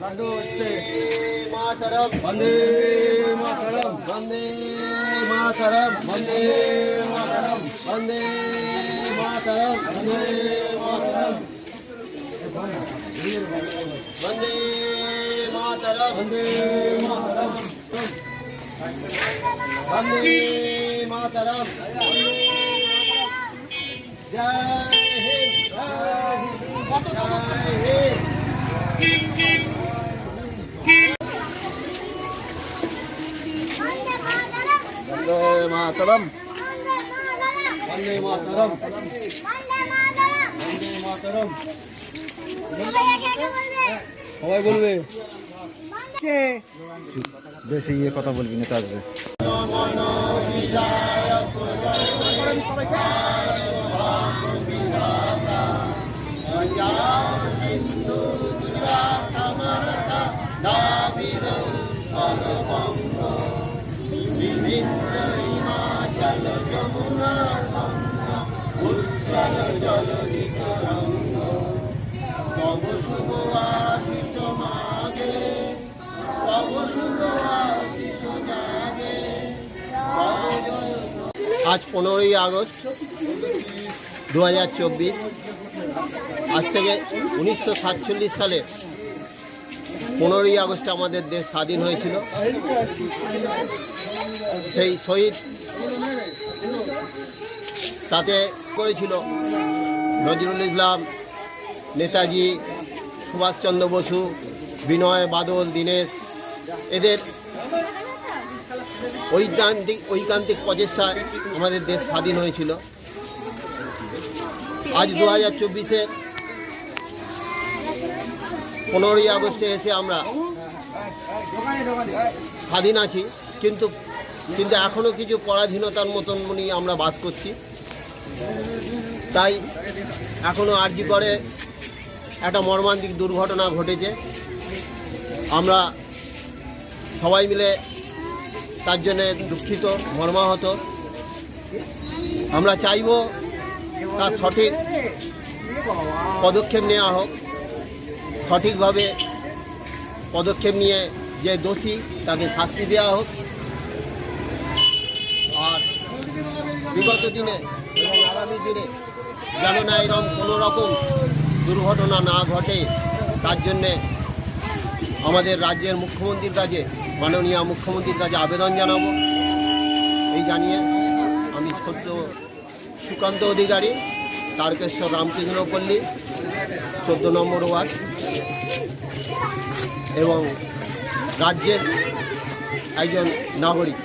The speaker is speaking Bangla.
লাড্ডু হচ্ছে মাতরম বন্দে মাতরম বন্দে মাতরম বন্দে মাতরম বন্দে মাতরম বন্দে মাতরম বন্দে মাতরম বন্দে মাতরম বন্দে মাতরম জয় মাতরম। বন্দে মাতরম। বন্দে মাতরম। সবাই বলবে। বেশি ইয়ে কথা বলবি না আসবে উজ্জ্বল উজ্জ্বল রঙ্গ শুভ মাগে শুভ জাগে আজ পনেরোই আগস্ট দু হাজার চব্বিশ। আজ থেকে উনিশশো সাতচল্লিশ পনেরোই আগস্ট আমাদের দেশ স্বাধীন হয়েছিল। সেই শহীদ তাতে করেছিল নজরুল ইসলাম, নেতাজি, সুভাষচন্দ্র বসু, বিনয় বাদল, দীনেশ। এদের ঐকান্তিক ঐকান্তিক প্রচেষ্টায় আমাদের দেশ স্বাধীন হয়েছিল। আজ দু হাজার চব্বিশে পনেরোই আগস্টে এসে আমরা স্বাধীন আছি, কিন্তু কিন্তু এখনও কিছু পরাধীনতার মতন নিয়ে আমরা বাস করছি। তাই এখনও আরজি করে একটা মর্মান্তিক দুর্ঘটনা ঘটেছে। আমরা সবাই মিলে তার জন্যে দুঃখিত, মর্মাহত। আমরা চাইব তার সঠিক পদক্ষেপ নেওয়া হোক। সঠিকভাবে পদক্ষেপ নিয়ে যে দোষী তাকে শাস্তি দেওয়া হোক। আর বিগত দিনে এবং আগামী দিনে যেন না এরকম কোনো রকম দুর্ঘটনা না ঘটে, তার জন্যে আমাদের রাজ্যের মুখ্যমন্ত্রীর কাছে, মাননীয় মুখ্যমন্ত্রীর কাছে আবেদন জানাব। এই জানিয়ে আমি ছোট্ট সুকান্ত অধিকারী, তারকেশ্বর রামকৃষ্ণপল্লী চোদ্দ নম্বর ওয়ার্ড। এবং রাজ্যের একজন নাগরিক।